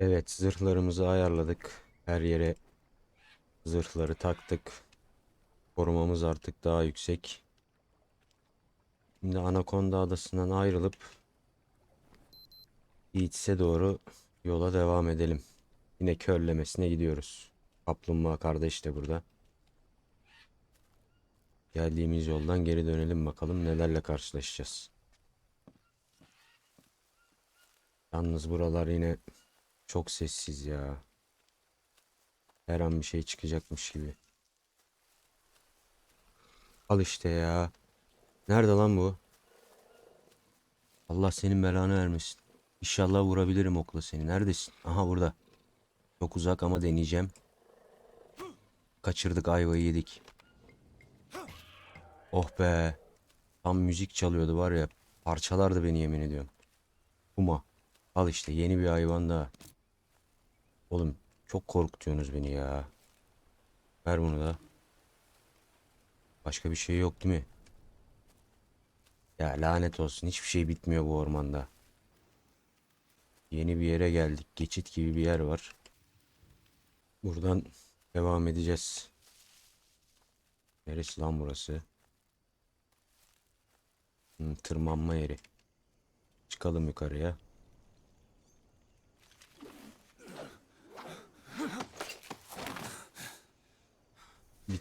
Evet, zırhlarımızı ayarladık. Her yere zırhları taktık. Korumamız artık daha yüksek. Şimdi Anakonda Adası'ndan ayrılıp Yiğits'e doğru yola devam edelim. Yine körlemesine gidiyoruz. Kaplumbağa kardeş de burada. Geldiğimiz yoldan geri dönelim bakalım nelerle karşılaşacağız. Yalnız buralar yine çok sessiz ya. Her an bir şey çıkacakmış gibi. Al işte ya. Nerede lan bu? Allah senin belanı vermesin. İnşallah vurabilirim okla seni. Neredesin? Aha burada. Çok uzak ama deneyeceğim. Kaçırdık ayvayı yedik. Oh be. Tam müzik çalıyordu var ya. Parçalardı beni yemin ediyorum. Puma. Al işte yeni bir hayvan daha. Oğlum çok korkutuyorsunuz beni ya. Ver bunu da. Başka bir şey yok değil mi? Ya lanet olsun hiçbir şey bitmiyor bu ormanda. Yeni bir yere geldik. Geçit gibi bir yer var. Buradan devam edeceğiz. Neresi lan burası? Hmm, tırmanma yeri. Çıkalım yukarıya.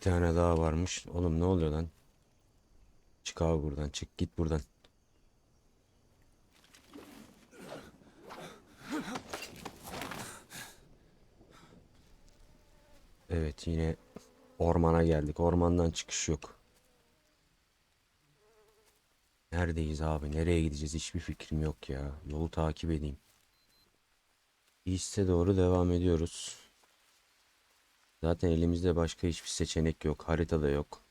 Tane daha varmış. Oğlum ne oluyor lan? Çık abi buradan. Çık git buradan. Evet yine ormana geldik. Ormandan çıkış yok. Neredeyiz abi? Nereye gideceğiz? Hiçbir fikrim yok ya. Yolu takip edeyim. East'e doğru devam ediyoruz. Zaten elimizde başka hiçbir seçenek yok. Haritada yok.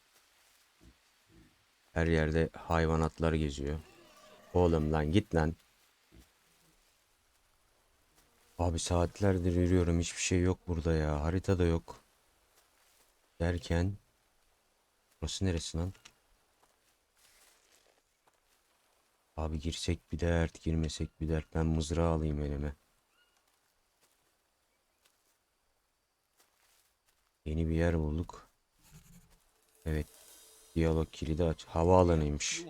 Her yerde hayvanatlar geziyor. Oğlum lan git lan. Abi saatlerdir yürüyorum. Hiçbir şey yok burada ya. Haritada yok. Derken burası neresi lan? Abi girsek bir dert, girmesek bir dert. Ben mızrağı alayım elime. Yeni bir yer bulduk. Evet. Diyalog kilidi aç. Havaalanıymış.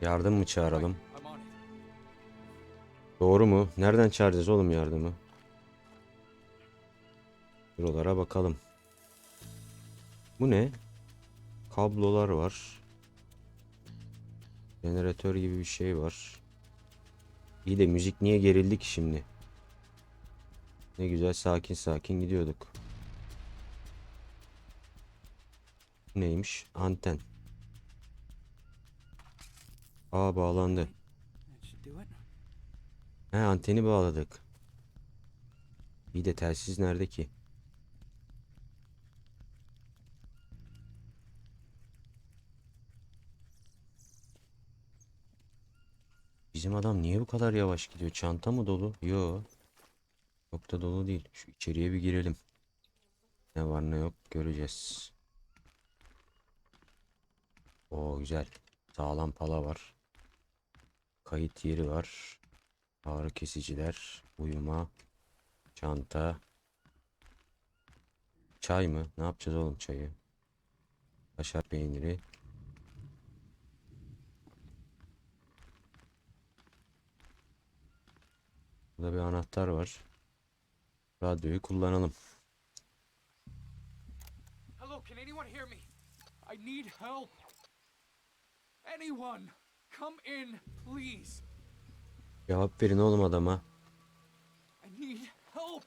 Yardım mı çağıralım? Doğru mu? Nereden çağıracağız oğlum yardımı? Buralara bakalım. Bu ne? Kablolar var. Jeneratör gibi bir şey var. İyi de müzik niye gerildi ki şimdi? Ne güzel sakin sakin gidiyorduk. Neymiş? Anten. Aa bağlandı. He anteni bağladık. İyi de telsiz nerede ki? Bizim adam niye bu kadar yavaş gidiyor? Çanta mı dolu? Yo. Çok da dolu değil. Şu içeriye bir girelim. Ne var ne yok göreceğiz. Oo güzel. Sağlam pala var. Kayıt yeri var. Ağrı kesiciler, uyuma, çanta, çay mı? Ne yapacağız oğlum çayı? Kaşar peyniri. Burada bir anahtar var. Radyoyu kullanalım. Hello, can anyone hear me? I need help. Anyone, come in, please. Cevap verin oğlum adama. I need help.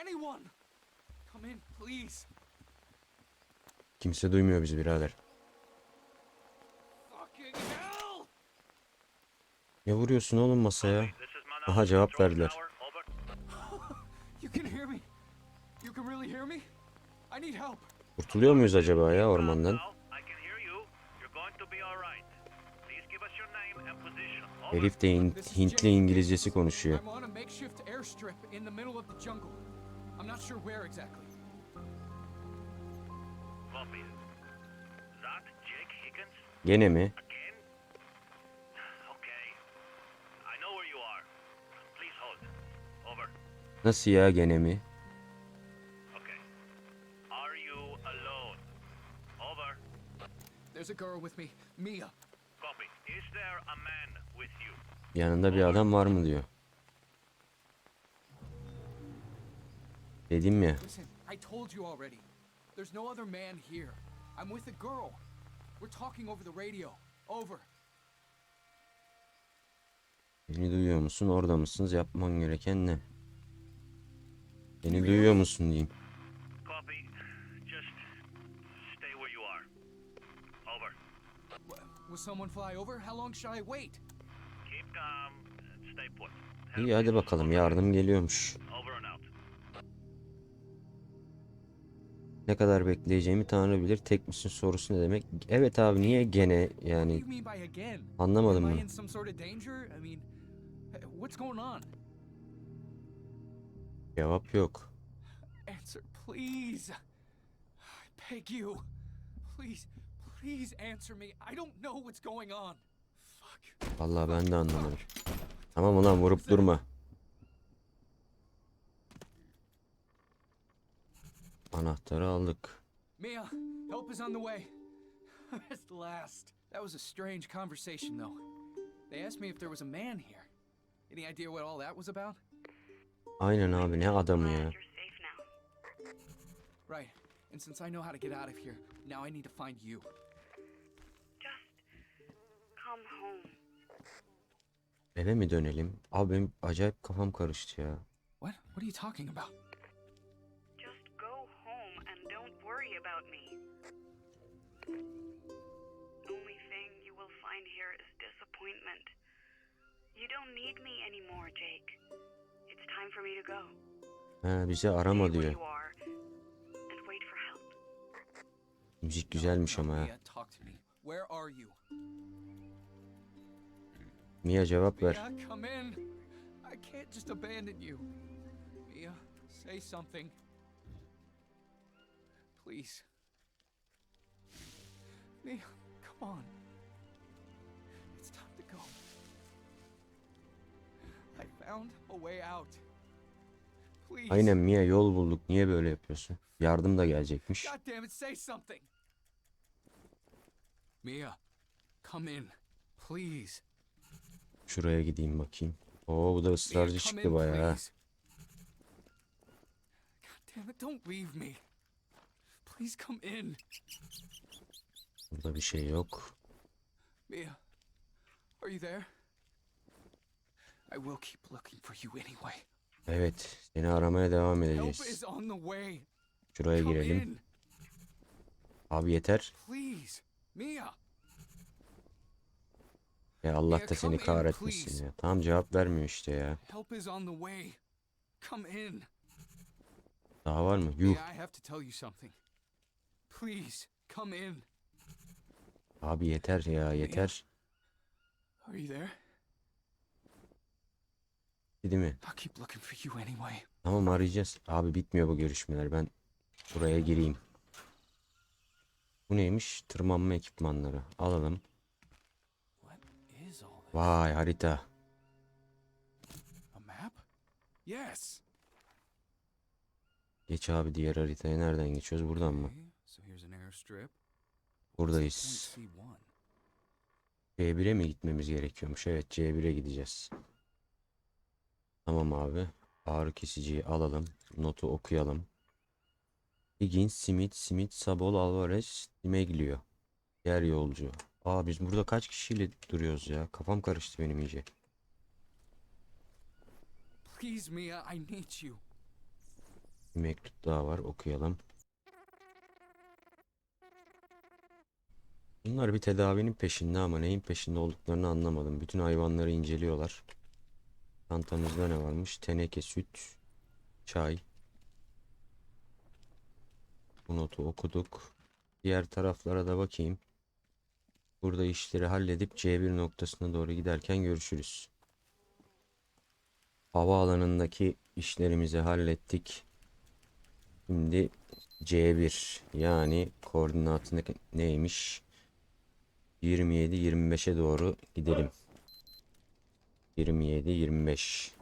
Anyone, come in, please. Kimse duymuyor bizi birader. Fucking hell! Ne vuruyorsun oğlum masaya? Aha cevap verdiler. Kurtuluyor muyuz acaba ya ormandan? I can hear you. You're going to be a man with you? Yanında bir adam var mı diyor. Dedim ya. Listen, I told you already. There's no other man here. I'm with a girl. We're talking over the radio. Over. Beni duyuyor musun? Orada mısınız? Yapman gereken ne? Beni duyuyor musun diyeyim. Copy. Just stay where you are. Over. W- Will someone fly over? How long should I wait? Keep calm and stay put. İyi hadi bakalım yardım geliyormuş. Ne kadar bekleyeceğimi Tanrı bilir. Tek misin sorusu ne demek? Evet abi niye gene yani anlamadım Am Cevap yok. Answer, please. I beg you. Please, please answer me. I don't know what's going on. Fuck. Vallahi ben de anlamadım. Tamam ulan vurup durma. Anahtarı aldık. Mia, help is on the way. At last. That was a strange conversation, though. They asked me if there was a man here. Any idea what all that was about? Aynen abi ne adamı ya. Glad you're safe now. Right. And since I know how to get out of here, now I need to find you. Just come home. Eve mi dönelim? Abi benim acayip kafam karıştı ya. What? What are you talking about? Just go home and don't worry about me. Only thing you will find here is disappointment. You don't need me anymore, Jake. It's time for me to go. Ha bizi arama diyor. Müzik güzelmiş ama ha. Mia, cevap ver. Mia, say something. Please. Mia, come on. Aynen Mia yol bulduk. Niye böyle yapıyorsun? Yardım da gelecekmiş. Mia, come in. Please. Şuraya gideyim bakayım. Oo bu da ısrarcı çıktı bayağı. ha. don't leave me. Please come in. Burada bir şey yok. Mia, are you there? Evet seni aramaya devam edeceğiz. Şuraya girelim. Abi yeter. Ya Allah da seni kahretmesin ya. Tamam cevap vermiyor işte ya. help is on the way. Come in. Daha var mı? Yuh. Mia, I have to tell you something. Please, come in. Abi yeter ya yeter. Are you there? Değil mi? Tamam arayacağız. Abi bitmiyor bu görüşmeler. Ben buraya gireyim. Bu neymiş? Tırmanma ekipmanları. Alalım. Vay harita. Geç abi diğer haritaya nereden geçiyoruz? Buradan mı? Buradayız. Point C1. C1'e mi gitmemiz gerekiyormuş? Evet C1'e gideceğiz. Tamam abi. Ağrı kesiciyi alalım. Notu okuyalım. Higgins, Smith, Smith, Sabol, Alvarez, Meglio. Diğer yolcu. Aa biz burada kaç kişiyle duruyoruz ya? Kafam karıştı benim iyice. Please, Mia, I need you. Bir mektup daha var okuyalım. Bunlar bir tedavinin peşinde ama neyin peşinde olduklarını anlamadım. Bütün hayvanları inceliyorlar. Çantamızda ne varmış? Teneke süt, çay. Bu notu okuduk. Diğer taraflara da bakayım. Burada işleri halledip C1 noktasına doğru giderken görüşürüz. Havaalanındaki işlerimizi hallettik. Şimdi C1 yani koordinatı ne- neymiş? 27 25'e doğru gidelim. 27 25.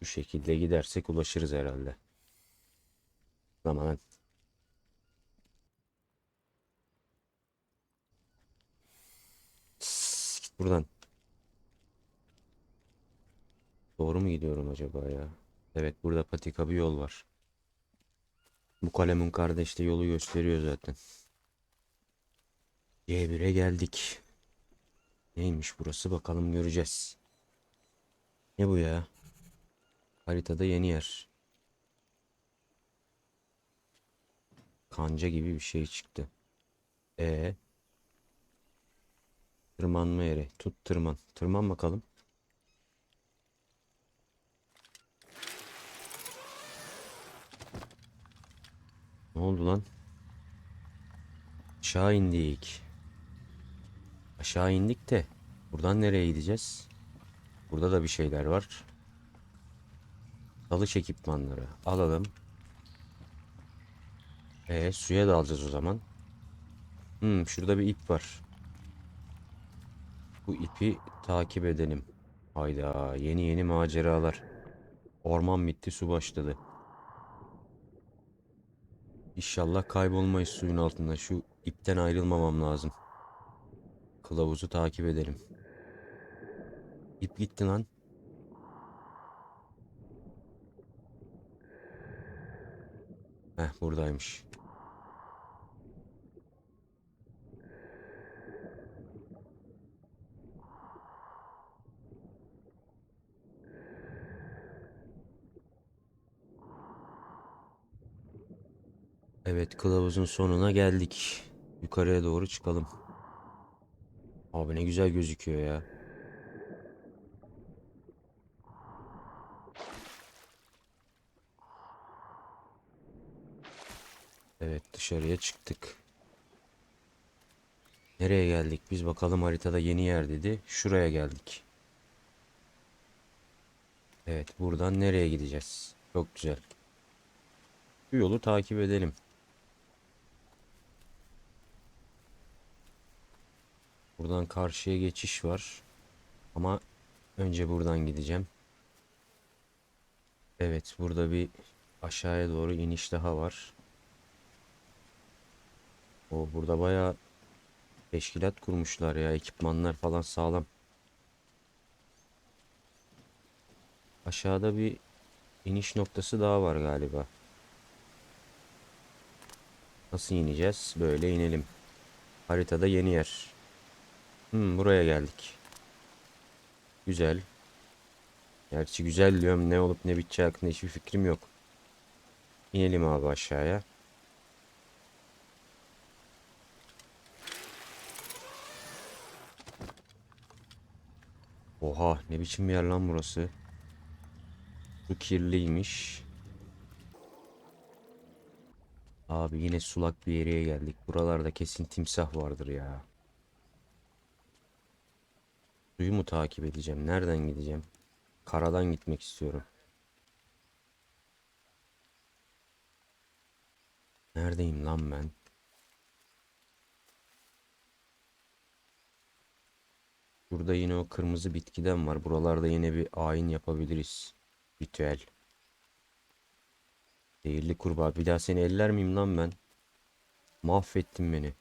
Bu şekilde gidersek ulaşırız herhalde. Git buradan. Doğru mu gidiyorum acaba ya? Evet burada patika bir yol var. Bu kalemin kardeş de yolu gösteriyor zaten. C1'e geldik. Neymiş burası bakalım göreceğiz. Ne bu ya? Haritada yeni yer. Kanca gibi bir şey çıktı. E Tırmanma yeri. Tut tırman. Tırman bakalım. Ne oldu lan? Aşağı indik. Aşağı indik de buradan nereye gideceğiz? Burada da bir şeyler var. Dalış ekipmanları alalım. E suya da alacağız o zaman. Hmm, şurada bir ip var. Bu ipi takip edelim. Hayda yeni yeni maceralar. Orman bitti su başladı. İnşallah kaybolmayız suyun altında. Şu ipten ayrılmamam lazım. Kılavuzu takip edelim. İp gitti lan. Heh buradaymış. Evet kılavuzun sonuna geldik. Yukarıya doğru çıkalım. Abi ne güzel gözüküyor ya. Evet dışarıya çıktık. Nereye geldik? Biz bakalım haritada yeni yer dedi. Şuraya geldik. Evet buradan nereye gideceğiz? Çok güzel. Bu yolu takip edelim. Buradan karşıya geçiş var. Ama önce buradan gideceğim. Evet, burada bir aşağıya doğru iniş daha var. O burada bayağı teşkilat kurmuşlar ya. Ekipmanlar falan sağlam. Aşağıda bir iniş noktası daha var galiba. Nasıl ineceğiz? Böyle inelim. Haritada yeni yer. Hmm, buraya geldik. Güzel. Gerçi güzel diyorum. Ne olup ne biteceği hakkında hiçbir fikrim yok. İnelim abi aşağıya. Oha ne biçim bir yer lan burası. Su kirliymiş. Abi yine sulak bir yere geldik. Buralarda kesin timsah vardır ya. Suyu mu takip edeceğim? Nereden gideceğim? Karadan gitmek istiyorum. Neredeyim lan ben? Burada yine o kırmızı bitkiden var. Buralarda yine bir ayin yapabiliriz. Ritüel. Değerli kurbağa. Bir daha seni eller miyim lan ben? Mahvettin beni.